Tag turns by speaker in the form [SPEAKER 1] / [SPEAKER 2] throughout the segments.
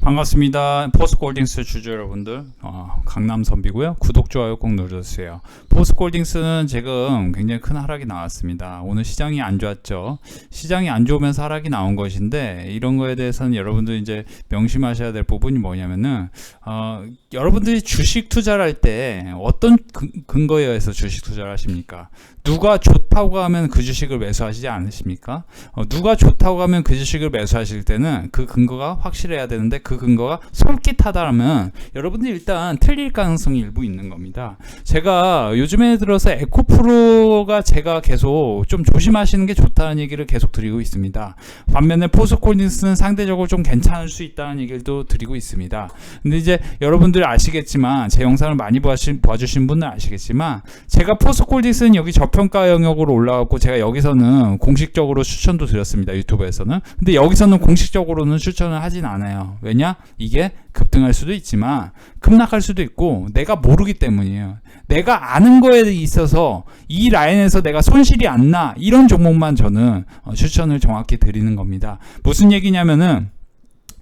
[SPEAKER 1] 반갑습니다. 포스골딩스 주주 여러분들, 어, 강남 선비고요. 구독 좋아요 꼭 눌러주세요. 포스골딩스는 지금 굉장히 큰 하락이 나왔습니다. 오늘 시장이 안 좋았죠. 시장이 안 좋으면서 하락이 나온 것인데 이런 거에 대해서는 여러분들 이제 명심하셔야 될 부분이 뭐냐면은 어, 여러분들이 주식 투자를 할 때 어떤 근- 근거에 의해서 주식 투자를 하십니까? 누가 좋다고 하면 그 주식을 매수하시지 않으십니까? 어, 누가 좋다고 하면 그 주식을 매수하실 때는 그 근거가 확실해야 되는데 그 근거가 솔깃하다라면 여러분들이 일단 틀릴 가능성이 일부 있는 겁니다. 제가 요즘에 들어서 에코프로가 제가 계속 좀 조심하시는 게 좋다는 얘기를 계속 드리고 있습니다. 반면에 포스콜린스는 상대적으로 좀 괜찮을 수 있다는 얘기도 드리고 있습니다. 근데 이제 여러분들 아시겠지만 제 영상을 많이 봐주신, 봐주신 분은 아시겠지만 제가 포스콜린스는 여기 저평가 영역 으로 올라갔고 제가 여기서는 공식적으로 추천도 드렸습니다. 유튜브에서는. 근데 여기서는 공식적으로는 추천을 하진 않아요. 왜냐? 이게 급등할 수도 있지만 급락할 수도 있고 내가 모르기 때문이에요. 내가 아는 거에 있어서 이 라인에서 내가 손실이 안 나 이런 종목만 저는 어, 추천을 정확히 드리는 겁니다. 무슨 얘기냐면은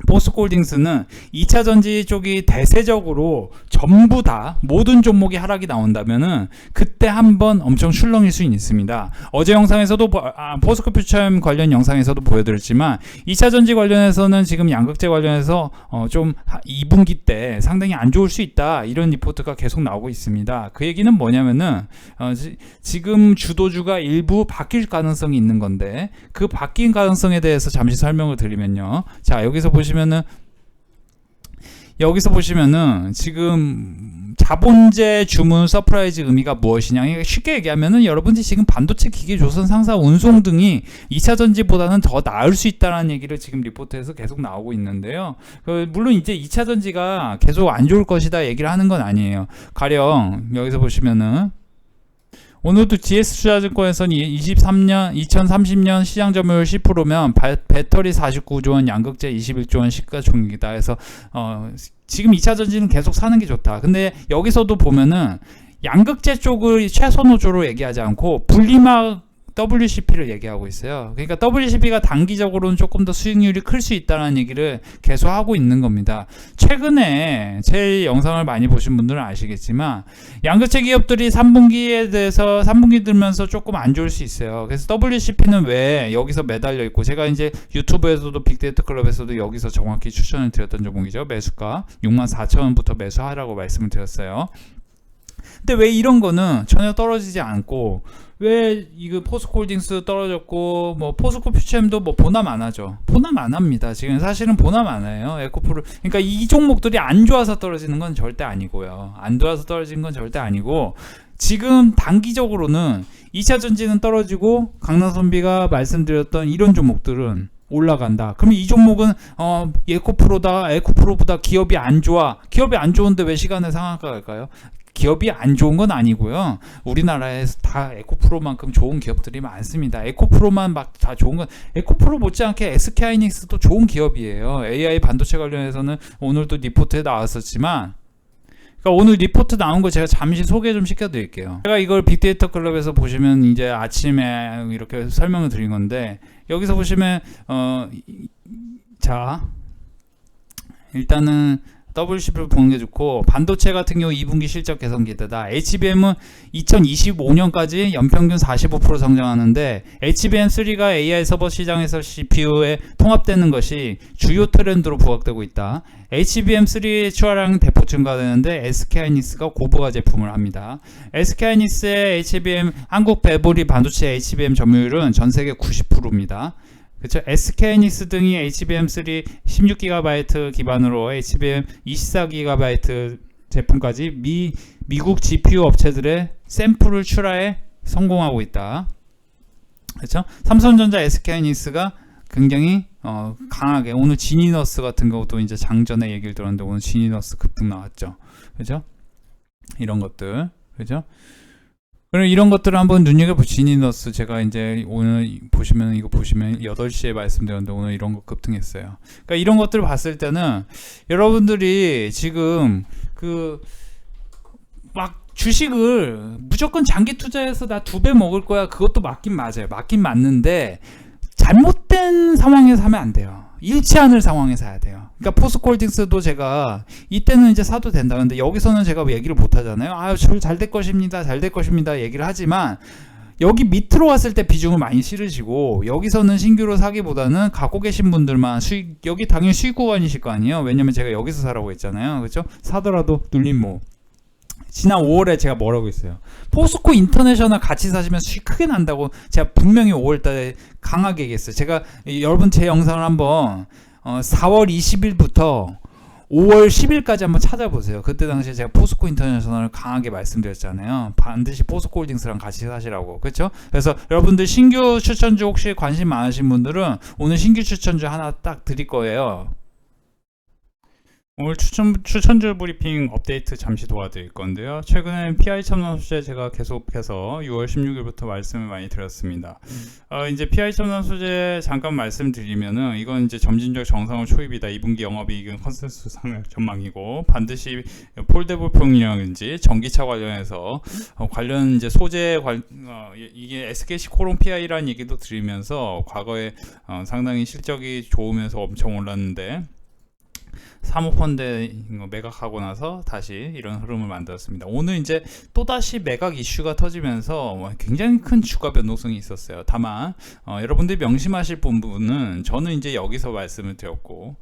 [SPEAKER 1] 포스콜딩스는 2차 전지 쪽이 대세적으로 전부 다 모든 종목이 하락이 나온다면은 그때 한번 엄청 출렁일 수 있습니다. 어제 영상에서도 보- 아, 포스코 퓨처엠 관련 영상에서도 보여드렸지만 2차 전지 관련해서는 지금 양극재 관련해서 어, 좀 2분기 때 상당히 안 좋을 수 있다 이런 리포트가 계속 나오고 있습니다. 그 얘기는 뭐냐면은 어, 지, 금 주도주가 일부 바뀔 가능성이 있는 건데 그 바뀐 가능성에 대해서 잠시 설명을 드리면요. 자 여기서 보시 면은 여기서 보시면은 지금 자본재 주문 서프라이즈 의미가 무엇이냐 쉽게 얘기하면은 여러분들이 지금 반도체 기계 조선 상사 운송 등이 2차 전지보다는 더 나을 수 있다는 얘기를 지금 리포트에서 계속 나오고 있는데요. 그 물론 이제 2차 전지가 계속 안 좋을 것이다 얘기를 하는 건 아니에요. 가령 여기서 보시면은 오늘도 GS투자증권에서는 23년, 2030년 시장 점유율 10%면 배터리 49조 원, 양극재 21조 원 시가총액이다. 해서 어, 지금 2차 전지는 계속 사는 게 좋다. 근데 여기서도 보면은 양극재 쪽을 최선호조로 얘기하지 않고 분리막 WCP를 얘기하고 있어요. 그러니까 WCP가 단기적으로는 조금 더 수익률이 클 수 있다는 얘기를 계속 하고 있는 겁니다. 최근에 제 영상을 많이 보신 분들은 아시겠지만 양극재 기업들이 3분기에 대해서 3분기 들면서 조금 안 좋을 수 있어요. 그래서 WCP는 왜 여기서 매달려 있고 제가 이제 유튜브에서도 빅데이터 클럽에서도 여기서 정확히 추천을 드렸던 종목이죠. 매수가 64,000원부터 매수하라고 말씀을 드렸어요. 근데 왜 이런 거는 전혀 떨어지지 않고 왜 이거 포스코홀딩스 떨어졌고 뭐 포스코 퓨처엠도 뭐 보남 안 하죠. 보남 안 합니다. 지금 사실은 보남 안 해요. 에코프로 그러니까 이 종목들이 안 좋아서 떨어지는 건 절대 아니고요. 안 좋아서 떨어지는 건 절대 아니고 지금 단기적으로는 2차 전지는 떨어지고 강남선비가 말씀드렸던 이런 종목들은 올라간다. 그럼 이 종목은 어 에코프로다 에코프로보다 기업이 안 좋아. 기업이 안 좋은데 왜 시간에 상한가 갈까요? 기업이 안 좋은 건 아니고요. 우리나라에서 다 에코프로만큼 좋은 기업들이 많습니다. 에코프로만 막 다 좋은 건 에코프로 못지않게 SK하이닉스도 좋은 기업이에요. AI 반도체 관련해서는 오늘도 리포트에 나왔었지만 그러니까 오늘 리포트 나온 거 제가 잠시 소개 좀 시켜드릴게요. 제가 이걸 빅데이터 클럽에서 보시면 이제 아침에 이렇게 설명을 드린 건데 여기서 보시면 어 자 일단은 WCP를 보는 게 좋고 반도체 같은 경우 2분기 실적 개선 기대다. HBM은 2025년까지 연평균 45% 성장하는데 HBM3가 AI 서버 시장에서 CPU에 통합되는 것이 주요 트렌드로 부각되고 있다. HBM3 추가량 대폭 증가되는데 SK하이닉스가 고부가 제품을 합니다. SK하이닉스의 HBM 한국 배보리 반도체 HBM 점유율은 전 세계 90%입니다. 그렇죠. SK하이닉스 등이 HBM3 16GB 기반으로 HBM 24GB 제품까지 미 미국 GPU 업체들의 샘플을 출하에 성공하고 있다. 그렇죠? 삼성전자 SK하이닉스가 굉장히 어, 강하게 오늘 지니너스 같은 것도 이제 장전에 얘기를 들었는데 오늘 지니너스 급등 나왔죠. 그죠? 이런 것들. 그죠? 그럼 이런 것들을 한번 눈여겨보시니너스 제가 이제 오늘 보시면 이거 보시면 8시에 말씀드렸는데 오늘 이런 거 급등했어요. 그러니까 이런 것들을 봤을 때는 여러분들이 지금 그 막 주식을 무조건 장기 투자해서 나 두 배 먹을 거야. 그것도 맞긴 맞아요. 맞긴 맞는데 잘못된 상황에서 하면 안 돼요. 잃지 않을 상황에 사야 돼요. 그러니까 포스콜딩스도 제가 이때는 이제 사도 된다. 근데 여기서는 제가 얘기를 못 하잖아요. 아유, 잘될 것입니다. 잘 될 것입니다. 얘기를 하지만 여기 밑으로 왔을 때 비중을 많이 실으시고 여기서는 신규로 사기보다는 갖고 계신 분들만 수익 여기 당연히 수익 구간이실 거 아니에요. 왜냐면 제가 여기서 사라고 했잖아요. 그렇죠? 사더라도 눌림목 지난 5월에 제가 뭐라고 했어요. 포스코 인터내셔널 같이 사시면 수익 크게 난다고 제가 분명히 5월달에 강하게 얘기했어요. 제가 여러분 제 영상을 한번 어, 4월 20일부터 5월 10일까지 한번 찾아보세요. 그때 당시에 제가 포스코 인터내셔널을 강하게 말씀드렸잖아요. 반드시 포스코 홀딩스랑 같이 사시라고. 그렇죠? 그래서 여러분들 신규 추천주 혹시 관심 많으신 분들은 오늘 신규 추천주 하나 딱 드릴 거예요. 오늘 추천, 추천주 브리핑 업데이트 잠시 도와드릴 건데요. 최근에 PI 첨단 소재 제가 계속해서 6월 16일부터 말씀을 많이 드렸습니다. 어, 이제 PI 첨단 소재 잠깐 말씀드리면은 이건 이제 점진적 정상을 초입이다. 2분기 영업이익은 컨센서스 상향 전망이고 반드시 폴대불평이라든지 전기차 관련해서 어, 관련 이제 소재 관 어, 이게 SKC 코론 PI라는 얘기도 드리면서 과거에 어, 상당히 실적이 좋으면서 엄청 올랐는데 사모펀드 매각하고 나서 다시 이런 흐름을 만들었습니다. 오늘 이제 또다시 매각 이슈가 터지면서 뭐 굉장히 큰 주가 변동성이 있었어요. 다만 어, 여러분들이 명심하실 부분은 저는 이제 여기서 말씀을 드렸고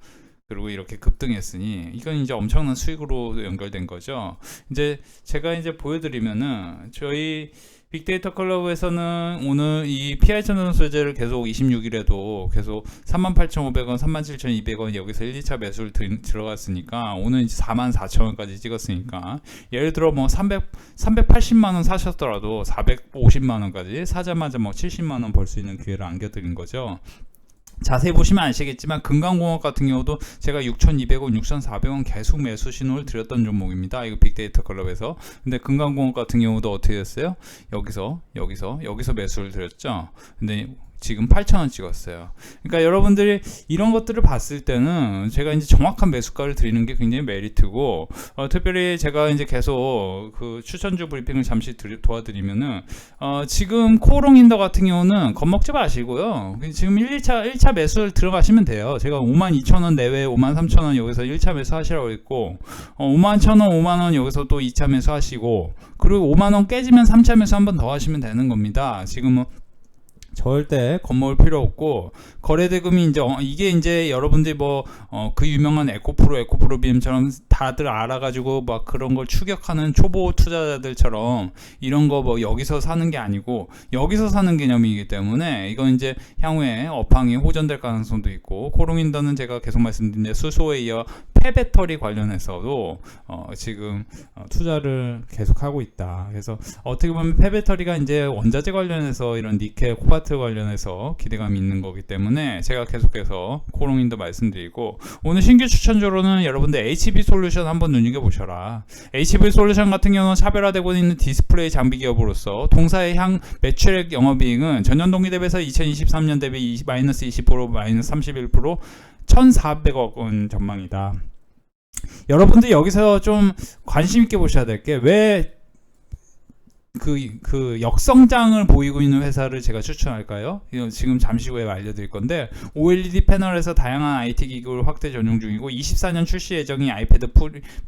[SPEAKER 1] 그리고 이렇게 급등했으니 이건 이제 엄청난 수익으로 연결된 거죠. 이제 제가 이제 보여드리면은 저희 빅데이터 클럽에서는 오늘 이 PI 전원 소재를 계속 26일에도 계속 38,500원, 37,200원 여기서 1, 2차 매수를 들, 들어갔으니까 오늘 이제 44,000원까지 찍었으니까 예를 들어 뭐 300, 380만 원 사셨더라도 450만 원까지 사자마자 뭐 70만 원 벌 수 있는 기회를 안겨드린 거죠. 자세히 보시면 아시겠지만 금강공업 같은 경우도 제가 6,200원, 6,400원 계속 매수 신호를 드렸던 종목입니다. 이거 빅데이터 클럽에서. 근데 금강공업 같은 경우도 어떻게 됐어요? 여기서 여기서 여기서 매수를 드렸죠. 근데 지금 8,000원 찍었어요. 그러니까 여러분들이 이런 것들을 봤을 때는 제가 이제 정확한 매수가를 드리는 게 굉장히 메리트고 어, 특별히 제가 이제 계속 그 추천주 브리핑을 잠시 드리, 도와드리면은 어, 지금 코롱인더 같은 경우는 겁먹지 마시고요. 지금 1, 2차 1차 매수를 들어가시면 돼요. 제가 52,000원 내외 53,000원 여기서 1차 매수 하시라고 했고 어, 51,000원 5만원 여기서 또 2차 매수 하시고 그리고 5만원 깨지면 3차 매수 한 번 더 하시면 되는 겁니다. 지금은 절대 겁먹을 필요 없고 거래 대금이 이제 어, 이게 이제 여러분들이 뭐그 어, 그 유명한 에코프로 에코프로 BM처럼 다들 알아가지고 막 그런 걸 추격하는 초보 투자자들처럼 이런 거 뭐 여기서 사는 게 아니고 여기서 사는 개념이기 때문에 이건 이제 향후에 업황이 호전될 가능성도 있고 코롱인더는 제가 계속 말씀드린 수소에 이어 폐배터리 관련해서도 어, 지금 어, 투자를 계속하고 있다. 그래서 어떻게 보면 폐배터리가 이제 원자재 관련해서 이런 니켈, 코바 트 관련해서 기대감이 있는 거기 때문에 제가 계속해서 코롱인도 말씀드리고 오늘 신규 추천주로는 여러분들 HB 솔루션 한번 눈여겨 보셔라. HB 솔루션 같은 경우는 차별화되고 있는 디스플레이 장비 기업으로서 동사의 향 매출액 영업이익은 전년 동기 대비해서 2023년 대비 마이너스 20% 마이너스 31% 1,400억 원 전망이다. 여러분들 여기서 좀 관심 있게 보셔야 될 게 왜 그, 그 역성장을 보이고 있는 회사를 제가 추천할까요? 지금 잠시 후에 알려드릴 건데 OLED 패널에서 다양한 IT 기기를 확대 전용 중이고 24년 출시 예정인 아이패드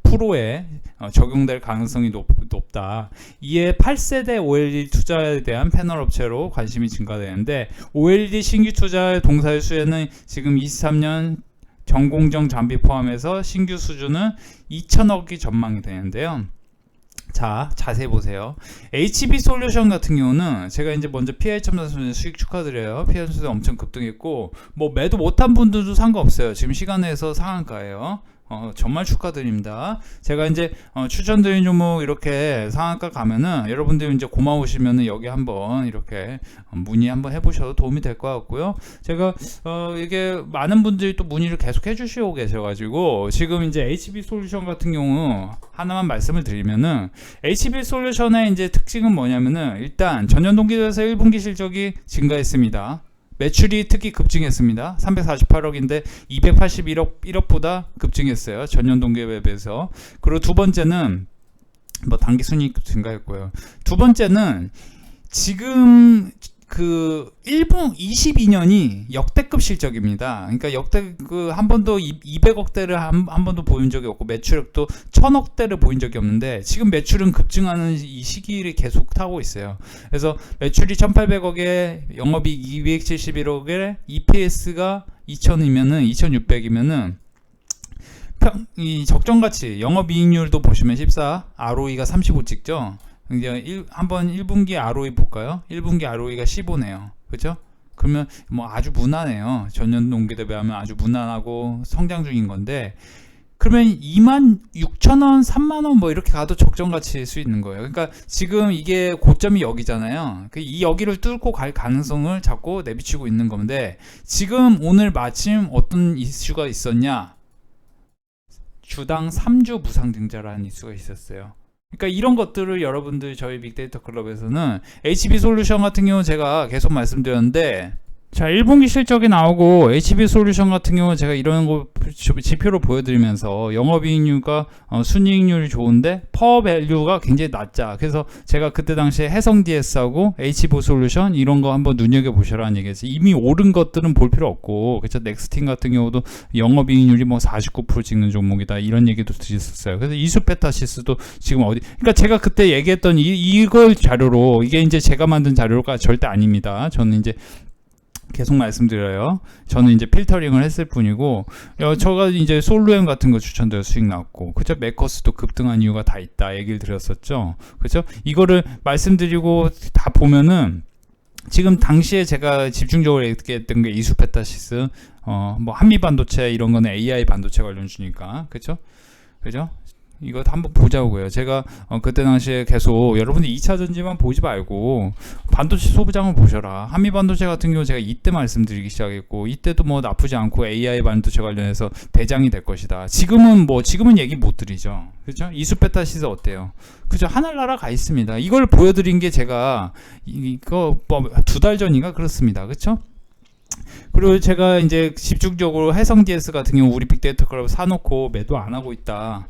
[SPEAKER 1] 프로에 어, 적용될 가능성이 높, 다 이에 8세대 OLED 투자에 대한 패널 업체로 관심이 증가되는데 OLED 신규 투자의 동사의 수에는 지금 23년 전공정 장비 포함해서 신규 수준은 2천억이 전망이 되는데요. 자, 자세히 보세요. HB 솔루션 같은 경우는 제가 이제 먼저 PI 첨단 수익 축하드려요. PI 첨단 엄청 급등했고 뭐 매도 못한 분들도 상관없어요. 지금 시간에서 상한가예요. 어, 정말 축하드립니다. 제가 이제 어, 추천드린 종목 이렇게 상한가 가면은 여러분들 이제 고마우시면은 여기 한번 이렇게 문의 한번 해보셔도 도움이 될 것 같고요. 제가 어, 이게 많은 분들이 또 문의를 계속 해주시고 계셔가지고 지금 이제 HB 솔루션 같은 경우 하나만 말씀을 드리면은 HB 솔루션의 이제 특징은 뭐냐면은 일단 전년 동기에서 1분기 실적이 증가했습니다. 매출이 특히 급증했습니다. 348억인데 281억 1억보다 급증했어요. 전년 동기에 비해서. 그리고 두 번째는 뭐 단기 순이익도 증가했고요. 두 번째는 지금 그 1분 22년이 역대급 실적입니다. 그러니까 역대 그 한 번도 200억대를 한, 한 번도 보인 적이 없고 매출액도 1000억대를 보인 적이 없는데 지금 매출은 급증하는 이 시기를 계속 타고 있어요. 그래서 매출이 1800억에 영업이익 271억에 EPS가 2000이면은 2600이면은 평, 이 적정 가치 영업 이익률도 보시면 14, ROE가 35 찍죠. 이제 일, 한번 1분기 ROE 볼까요? 1분기 ROE가 15네요. 그렇죠? 그러면 뭐 아주 무난해요. 전년 동기 대비하면 아주 무난하고 성장 중인 건데 그러면 2만 6천 원, 3만 원 뭐 이렇게 가도 적정 가치일 수 있는 거예요. 그러니까 지금 이게 고점이 여기잖아요. 그 이 여기를 뚫고 갈 가능성을 자꾸 내비치고 있는 건데 지금 오늘 마침 어떤 이슈가 있었냐? 주당 3주 무상 증자라는 이슈가 있었어요. 그러니까 이런 것들을 여러분들 저희 빅데이터 클럽에서는 HB 솔루션 같은 경우 제가 계속 말씀드렸는데 자 1분기 실적이 나오고 HB 솔루션 같은 경우 제가 이런 거 지표로 보여드리면서 영업이익률과 어, 순이익률이 좋은데 퍼 밸류가 굉장히 낮자. 그래서 제가 그때 당시에 해성 DS하고 HB 솔루션 이런 거 한번 눈여겨 보셔라는 얘기했어요 이미 오른 것들은 볼 필요 없고 그래서 넥스틴 같은 경우도 영업이익률이 뭐 49% 찍는 종목이다 이런 얘기도 드렸었어요. 그래서 이수페타시스도 지금 어디 그러니까 제가 그때 얘기했던 이, 이걸 자료로 이게 이제 제가 만든 자료가 절대 아닙니다. 저는 이제 계속 말씀드려요. 저는 이제 필터링을 했을 뿐이고, 어, 저가 이제 솔루엠 같은 거 추천드려 수익 났고, 그죠? 메커스도 급등한 이유가 다 있다 얘기를 드렸었죠. 그죠? 이거를 말씀드리고 다 보면은 지금 당시에 제가 집중적으로 얘기했던 게 이수페타시스, 어, 뭐 한미 반도체 이런 거는 AI 반도체 관련 주니까, 그죠? 그죠? 이거 한번 보자고요. 제가 어, 그때 당시에 계속 여러분들 2차 전지만 보지 말고 반도체 소부장을 보셔라. 한미 반도체 같은 경우 제가 이때 말씀드리기 시작했고 이때도 뭐 나쁘지 않고 AI 반도체 관련해서 대장이 될 것이다. 지금은 뭐 지금은 얘기 못 드리죠. 그렇죠? 이수페타시스 어때요? 그죠? 하늘나라 가 있습니다. 이걸 보여드린 게 제가 이거 뭐 두 달 전인가 그렇습니다. 그렇죠? 그리고 제가 이제 집중적으로 해성 DS 같은 경우 우리 빅데이터 클럽 사놓고 매도 안 하고 있다.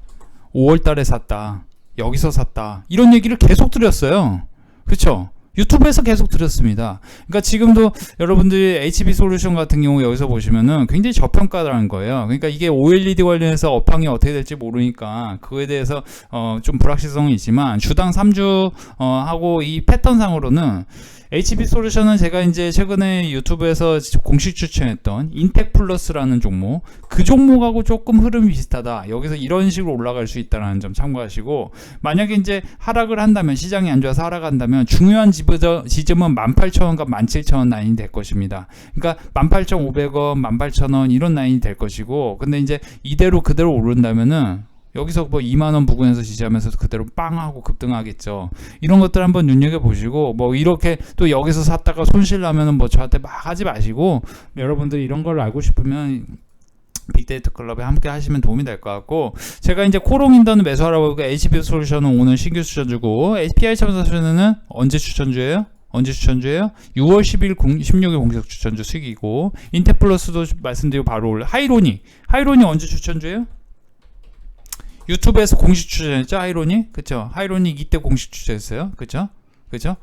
[SPEAKER 1] 5월 달에 샀다. 여기서 샀다. 이런 얘기를 계속 드렸어요. 그렇죠? 유튜브에서 계속 드렸습니다. 그러니까 지금도 여러분들이 HB 솔루션 같은 경우 여기서 보시면은 굉장히 저평가라는 거예요. 그러니까 이게 OLED 관련해서 업황이 어떻게 될지 모르니까 그거에 대해서 어 좀 불확실성이 있지만 주당 3주 어 하고 이 패턴상으로는 HB 솔루션은 제가 이제 최근에 유튜브에서 공식 추천했던 인텍 플러스라는 종목 그 종목하고 조금 흐름이 비슷하다. 여기서 이런 식으로 올라갈 수 있다는 점 참고하시고 만약에 이제 하락을 한다면 시장이 안 좋아서 하락한다면 중요한 지점은 18,000원과 17,000원 라인이 될 것입니다. 그러니까 18,500원, 18,000원 이런 라인이 될 것이고 근데 이제 이대로 그대로 오른다면은 여기서 뭐 2만 원 부근에서 지지하면서 그대로 빵 하고 급등하겠죠. 이런 것들 한번 눈여겨 보시고 뭐 이렇게 또 여기서 샀다가 손실 나면은 뭐 저한테 막 하지 마시고 여러분들 이런 걸 알고 싶으면 빅데이터 클럽에 함께 하시면 도움이 될 것 같고 제가 이제 코롱 인더는 매수하라고 하고 HB 솔루션은 오늘 신규 추천주고 API 첨사주는 언제 추천주예요? 언제 추천주예요? 6월 10일 공, 16일 공식 추천주 수익이고 인테플러스도 말씀드리고 바로 올라 하이로니 하이로니 언제 추천주예요? 유튜브에서 공식 추천했죠? 하이로닉 그쵸? 하이로닉 이때 공식 추천했어요. 그쵸? 그쵸?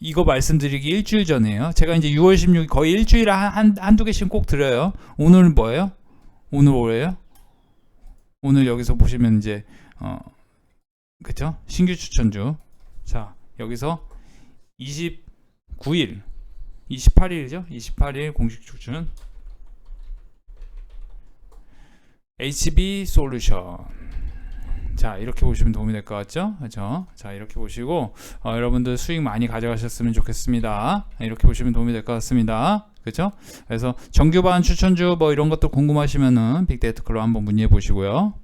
[SPEAKER 1] 이거 말씀드리기 일주일 전에요. 제가 이제 6월 16일 거의 일주일에 한, 한, 한두 개씩 꼭 드려요. 오늘 뭐예요? 오늘 뭐예요? 오늘 여기서 보시면 이제 어 그쵸? 신규 추천주. 자 여기서 29일 28일이죠? 28일 공식 추천. HB 솔루션 자 이렇게 보시면 도움이 될 것 같죠? 그렇죠? 자 이렇게 보시고 어, 여러분들 수익 많이 가져가셨으면 좋겠습니다. 이렇게 보시면 도움이 될 것 같습니다. 그렇죠? 그래서 정규반 추천주 뭐 이런 것도 궁금하시면은 빅데이터 클럽 한번 문의해 보시고요.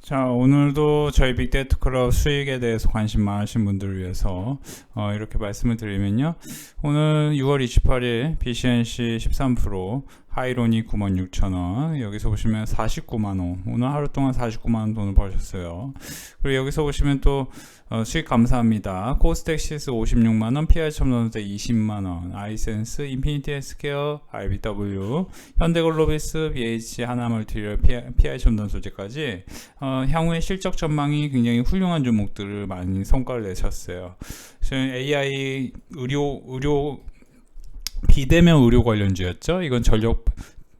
[SPEAKER 1] 자 오늘도 저희 빅데이터 클럽 수익에 대해서 관심 많으신 분들을 위해서 어, 이렇게 말씀을 드리면요. 오늘 6월 28일 BCNC 13% 하이론이 96,000원. 여기서 보시면 49만 원. 오늘 하루 동안 49만 원 돈을 버셨어요. 그리고 여기서 보시면 또 어, 수익 감사합니다. 코스텍시스 56만 원, PR 첨단소재 20만 원, 아이센스, 인피니티 헬스케어, IBW, 현대글로비스, BH, 하나멀티리얼, PI 첨단 소재까지 어, 향후의 실적 전망이 굉장히 훌륭한 종목들을 많이 성과를 내셨어요. AI 의료 의료 비대면 의료 관련주였죠. 이건 전력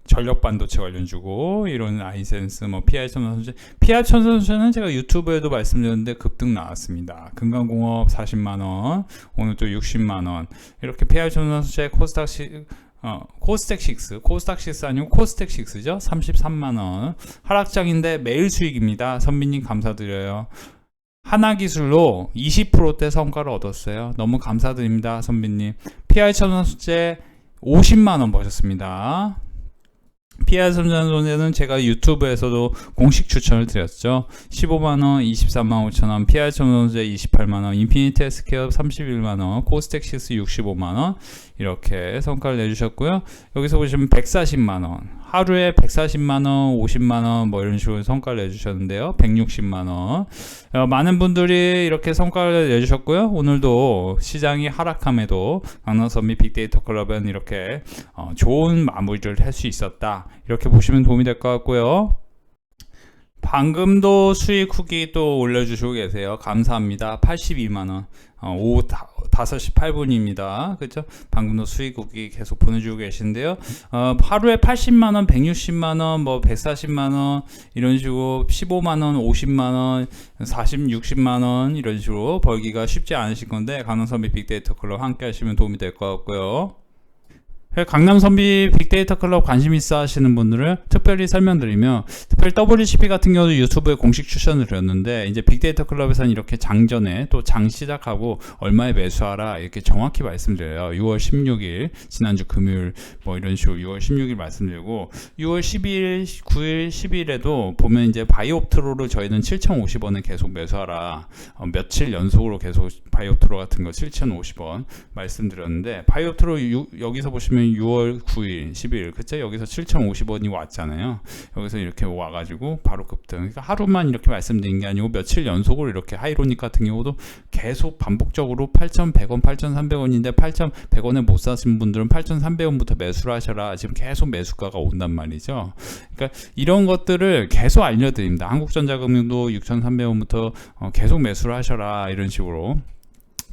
[SPEAKER 1] 전력 반도체 관련주고 이런 아이센스 뭐 PI 첨단소재 PI 첨단소재는 제가 유튜브에도 말씀드렸는데 급등 나왔습니다. 금강공업 40만 원, 오늘 또 60만 원 이렇게 PI 첨단소재 코스닥 시 어, 코스텍 6, 코스닥 6 아니고 코스텍 6죠. 33만 원 하락장인데 매일 수익입니다. 선비님 감사드려요. 하나 기술로 20%대 성과를 얻었어요. 너무 감사드립니다, 선비님. PI 첨단소재 50만 원 버셨습니다. PR 선전소재는 제가 유튜브에서도 공식 추천을 드렸죠. 15만원, 23만 5천원, PR 선전소재 28만원, 인피니티 헬스케어 31만원, 코스텍시스 65만원 이렇게 성과를 내주셨고요. 여기서 보시면 140만원, 하루에 140만 원, 50만 원 뭐 이런 식으로 성과를 내주셨는데요. 160만 원. 어, 많은 분들이 이렇게 성과를 내주셨고요. 오늘도 시장이 하락함에도 강남선 및 빅데이터 클럽은 이렇게 어, 좋은 마무리를 할 수 있었다. 이렇게 보시면 도움이 될 것 같고요. 방금도 수익 후기 또 올려주시고 계세요. 감사합니다. 82만원. 어, 오후 5시 8분입니다. 그죠? 방금도 수익 후기 계속 보내주고 계신데요. 어, 하루에 80만원, 160만원, 뭐 140만원, 이런 식으로 15만원, 50만원, 40, 60만원, 이런 식으로 벌기가 쉽지 않으실 건데, 강남선비 빅데이터 클럽 함께 하시면 도움이 될 것 같고요. 강남 선비 빅데이터 클럽 관심 있어 하시는 분들을 특별히 설명드리면 특별히 WCP 같은 경우도 유튜브에 공식 추천을 드렸는데 이제 빅데이터 클럽에서는 이렇게 장전에 또 장 시작하고 얼마에 매수하라 이렇게 정확히 말씀드려요. 6월 16일 지난주 금요일 뭐 이런 식으로 6월 16일 말씀드리고 6월 12일, 9일, 10일에도 보면 이제 바이옵트로를 저희는 7,050원에 계속 매수하라 어, 며칠 연속으로 계속 바이옵트로 같은 거 7,050원 말씀드렸는데 바이옵트로 유, 여기서 보시면 6월 9일, 10일 그쵸? 여기서 7,050원이 왔잖아요. 여기서 이렇게 와가지고 바로 급등. 그러니까 하루만 이렇게 말씀드린 게 아니고 며칠 연속으로 이렇게 하이로닉 같은 경우도 계속 반복적으로 8,100원, 8,300원인데 8,100원에 못 사신 분들은 8,300원부터 매수를 하셔라. 지금 계속 매수가가 온단 말이죠. 그러니까 이런 것들을 계속 알려드립니다. 한국전자금융도 6,300원부터 어, 계속 매수를 하셔라. 이런 식으로.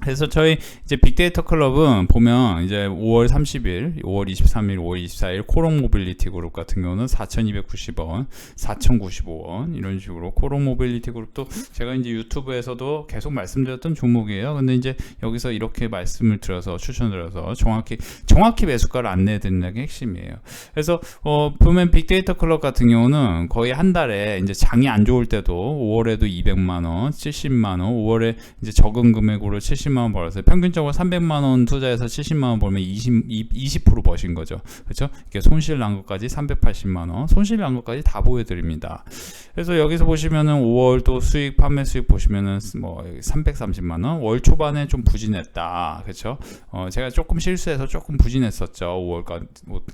[SPEAKER 1] 그래서 저희 이제 빅데이터 클럽은 보면 이제 5월 30일, 5월 23일, 5월 24일 코롱 모빌리티 그룹 같은 경우는 4,290원, 4,095원 이런 식으로 코롱 모빌리티 그룹도 제가 이제 유튜브에서도 계속 말씀드렸던 종목이에요. 근데 이제 여기서 이렇게 말씀을 드려서 추천드려서 정확히 정확히 매수가를 안내해 드리는 게 핵심이에요. 그래서 어 보면 빅데이터 클럽 같은 경우는 거의 한 달에 이제 장이 안 좋을 때도 5월에도 200만 원, 70만 원, 5월에 이제 적은 금액으로 70 70만 원 벌었어요. 평균적으로 300만 원 투자해서 70만 원 벌면 20, 20% 버신 거죠. 그렇죠? 이게 손실 난 것까지 380만 원, 손실 난 것까지 다 보여드립니다. 그래서 여기서 보시면은 5월 또 수익 판매 수익 보시면은 뭐 330만 원, 월 초반에 좀 부진했다. 그렇죠? 어, 제가 조금 실수해서 조금 부진했었죠. 5월 같은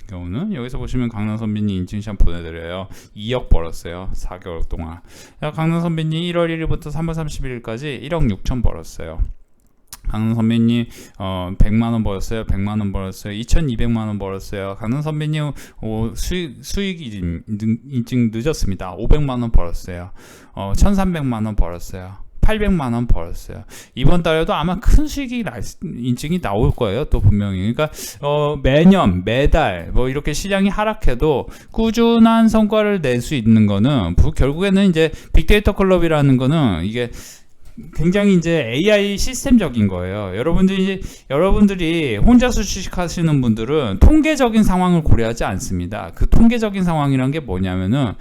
[SPEAKER 1] 경우는 여기서 보시면 강남 선배님 인증샷 보내드려요. 2억 벌었어요. 4개월 동안. 강남 선배님 1월 1일부터 3월 31일까지 1억 6천 벌었어요. 강릉 선배님 어 100만 원 벌었어요. 100만 원 벌었어요. 2,200만 원 벌었어요. 강릉 선배님 어, 수익 수익이 인증 늦었습니다. 500만 원 벌었어요. 어 1,300만 원 벌었어요. 800만 원 벌었어요. 이번 달에도 아마 큰 수익이 나, 인증이 나올 거예요. 또 분명히. 그러니까 어, 매년 매달 뭐 이렇게 시장이 하락해도 꾸준한 성과를 낼 수 있는 거는 결국에는 이제 빅데이터 클럽이라는 거는 이게 굉장히 이제 AI 시스템적인 거예요. 여러분들이 여러분들이 혼자서 주식하시는 분들은 통계적인 상황을 고려하지 않습니다. 그 통계적인 상황이란 게 뭐냐면은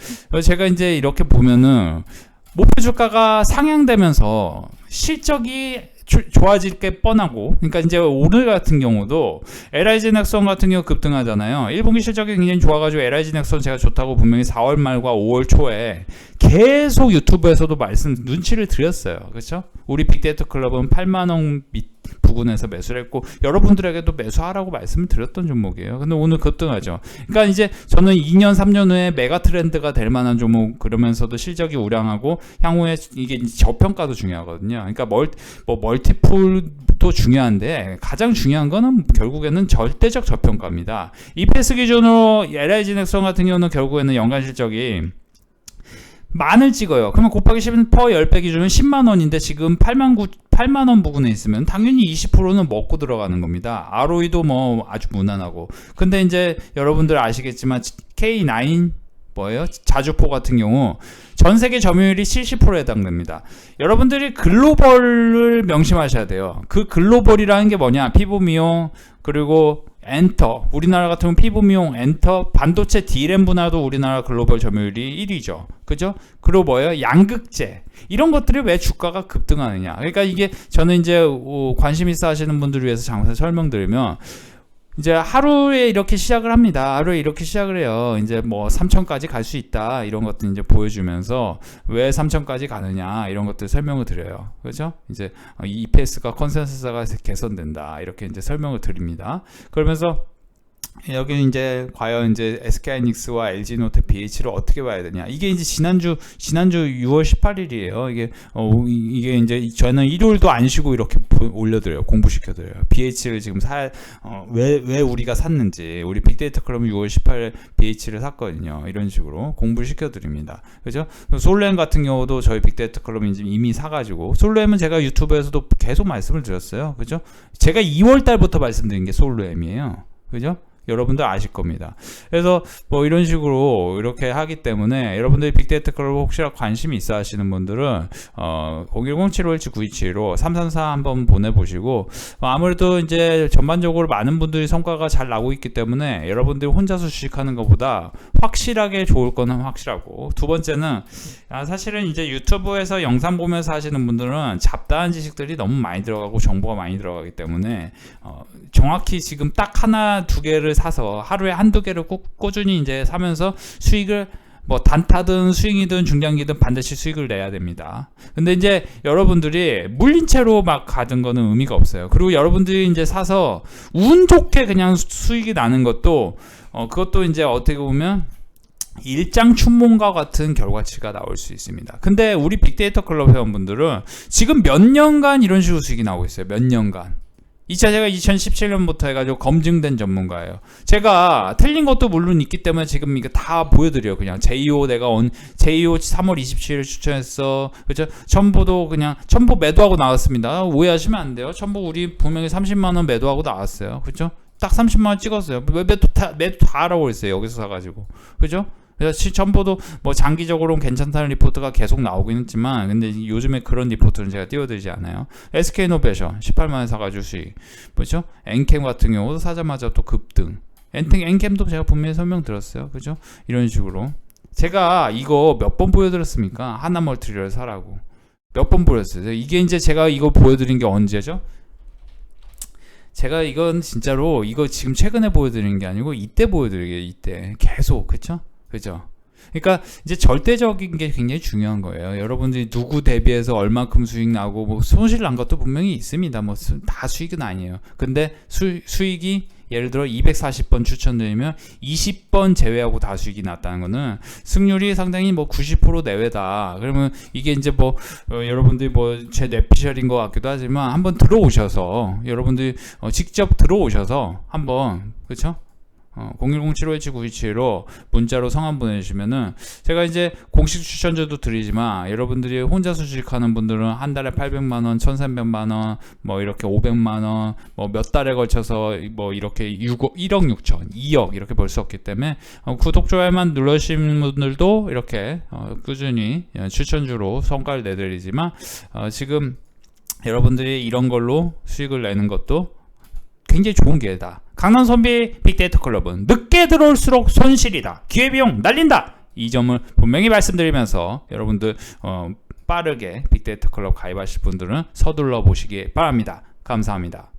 [SPEAKER 1] 제가 이제 이렇게 보면은 목표 주가가 상향되면서 실적이 좋아질 게 뻔하고 그러니까 이제 오늘 같은 경우도 LIG 넥선 같은 경우 급등하잖아요 1분기 실적이 굉장히 좋아가지고 LIG 넥선 제가 좋다고 분명히 4월 말과 5월 초에 계속 유튜브에서도 말씀 눈치를 드렸어요. 그렇죠? 우리 빅데이터 클럽은 8만 원 밑 부근에서 매수를 했고 여러분들에게도 매수하라고 말씀을 드렸던 종목이에요. 근데 오늘 급등하죠. 그러니까 이제 저는 2년 3년 후에 메가 트렌드가 될 만한 종목 그러면서도 실적이 우량하고 향후에 이게 저평가도 중요하거든요. 그러니까 멀, 뭐 멀티풀도 중요한데 가장 중요한 거는 결국에는 절대적 저평가입니다. EPS 기준으로 넥슨 같은 경우는 결국에는 연간 실적이 만을 찍어요. 그러면 곱하기 10은 퍼 10배 기준은 10만 원인데 지금 8만 9 8만 원 부근에 있으면 당연히 20%는 먹고 들어가는 겁니다. ROE도 뭐 아주 무난하고. 근데 이제 여러분들 아시겠지만 K9 뭐예요? 자주포 같은 경우 전 세계 점유율이 70%에 해당됩니다. 여러분들이 글로벌을 명심하셔야 돼요. 그 글로벌이라는 게 뭐냐? 피부 미용 그리고 엔터 우리나라 같은 피부 미용 엔터 반도체 D램 분야도 우리나라 글로벌 점유율이 1위죠. 그죠? 그리고 뭐예요? 양극재 이런 것들이 왜 주가가 급등하느냐? 그러니까 이게 저는 이제 어, 관심 있어 하시는 분들을 위해서 잠깐 설명드리면 이제 하루에 이렇게 시작을 합니다. 하루에 이렇게 시작을 해요. 이제 뭐 3천까지 갈 수 있다. 이런 것들 이제 보여주면서 왜 3천까지 가느냐. 이런 것들 설명을 드려요. 그죠? 이제 EPS가 컨센서스가 개선된다. 이렇게 이제 설명을 드립니다. 그러면서 여기 이제 과연 이제 SK하이닉스와 LG노트 BH를 어떻게 봐야 되냐. 이게 이제 지난주 지난주 6월 18일이에요. 이게 어 이게 이제 저는 일요일도 안 쉬고 이렇게 올려드려요. 공부시켜드려요. BH를 지금 살왜왜 왜 우리가 샀는지. 우리 빅데이터 클럽 6월 18일 BH를 샀거든요. 이런 식으로 공부시켜드립니다. 그죠? 솔렘 같은 경우도 저희 빅데이터 클럽 이미 사가지고 솔렘은 제가 유튜브에서도 계속 말씀을 드렸어요. 그죠? 제가 2월 달부터 말씀드린 게 솔렘이에요. 그죠 여러분들 아실 겁니다. 그래서 뭐 이런 식으로 이렇게 하기 때문에 여러분들이 빅데이터 클럽 혹시나 관심이 있어 하시는 분들은 어 010-7517-9275 334 한번 보내보시고 어, 아무래도 이제 전반적으로 많은 분들이 성과가 잘 나고 있기 때문에 여러분들이 혼자서 주식하는 것보다 확실하게 좋을 거는 확실하고 두 번째는 아, 사실은 이제 유튜브에서 영상 보면서 하시는 분들은 잡다한 지식들이 너무 많이 들어가고 정보가 많이 들어가기 때문에 어, 정확히 지금 딱 하나 두 개를 사서 하루에 한두 개를 꼭 꾸준히 이제 사면서 수익을 뭐 단타든 스윙이든 중장기든 반드시 수익을 내야 됩니다. 근데 이제 여러분들이 물린 채로 막 가든 거는 의미가 없어요. 그리고 여러분들이 이제 사서 운 좋게 그냥 수익이 나는 것도 어 그것도 이제 어떻게 보면 일장 춘몽과 같은 결과치가 나올 수 있습니다. 근데 우리 빅데이터 클럽 회원분들은 지금 몇 년간 이런 식으로 수익이 나오고 있어요. 몇 년간. 이 자체가 2017년부터 해가지고 검증된 전문가예요. 제가 틀린 것도 물론 있기 때문에 지금 이거 다 보여드려요. 그냥 JO 내가 온 JO 3월 27일 추천했어. 그죠? 첨보도 그냥 첨보 매도하고 나왔습니다. 오해하시면 안 돼요. 첨보 우리 분명히 30만 원 매도하고 나왔어요. 그죠? 딱 30만 원 찍었어요. 매도 다 매도 다 하라고 했어요. 여기서 사가지고. 그죠? 그래서 시첨보도 뭐 장기적으로는 괜찮다는 리포트가 계속 나오긴 했지만 근데 요즘에 그런 리포트는 제가 띄워드리지 않아요. SK노베션 18만원 사가지고 수익 뭐죠? 엔캠 같은 경우도 사자마자 또 급등. 엔탱 엔캠도 제가 분명히 설명드렸어요. 그죠? 이런 식으로 제가 이거 몇 번 보여드렸습니까? 하나 멀티를 사라고 몇 번 보였어요. 이게 이제 제가 이거 보여드린 게 언제죠? 제가 이건 진짜로 이거 지금 최근에 보여드리는 게 아니고 이때 보여드리게 이때 계속 그쵸? 그죠? 그러니까 이제 절대적인 게 굉장히 중요한 거예요. 여러분들이 누구 대비해서 얼마큼 수익 나고 뭐 손실 난 것도 분명히 있습니다. 뭐 다 수익은 아니에요. 근데 수, 수익이 예를 들어 240번 추천드리면 20번 제외하고 다 수익이 났다는 거는 승률이 상당히 뭐 90% 내외다. 그러면 이게 이제 뭐 어, 여러분들이 뭐제 뇌피셜인 것 같기도 하지만 한번 들어오셔서 여러분들이 어, 직접 들어오셔서 한번 그렇죠? 어, 010-7517-9227로 문자로 성함 보내주시면은 제가 이제 공식 추천제도 드리지만 여러분들이 혼자 수식하는 분들은 한 달에 800만 원, 1300만 원, 뭐 이렇게 500만 원, 뭐 몇 달에 걸쳐서 뭐 이렇게 6, 1억 6천, 2억 이렇게 벌 수 없기 때문에 어, 구독, 좋아요만 눌러주시는 분들도 이렇게 어, 꾸준히 추천주로 성과를 내드리지만 어, 지금 여러분들이 이런 걸로 수익을 내는 것도 굉장히 좋은 기회다. 강남 선비 빅데이터 클럽은 늦게 들어올수록 손실이다. 기회비용 날린다. 이 점을 분명히 말씀드리면서 여러분들 어, 빠르게 빅데이터 클럽 가입하실 분들은 서둘러 보시기 바랍니다. 감사합니다.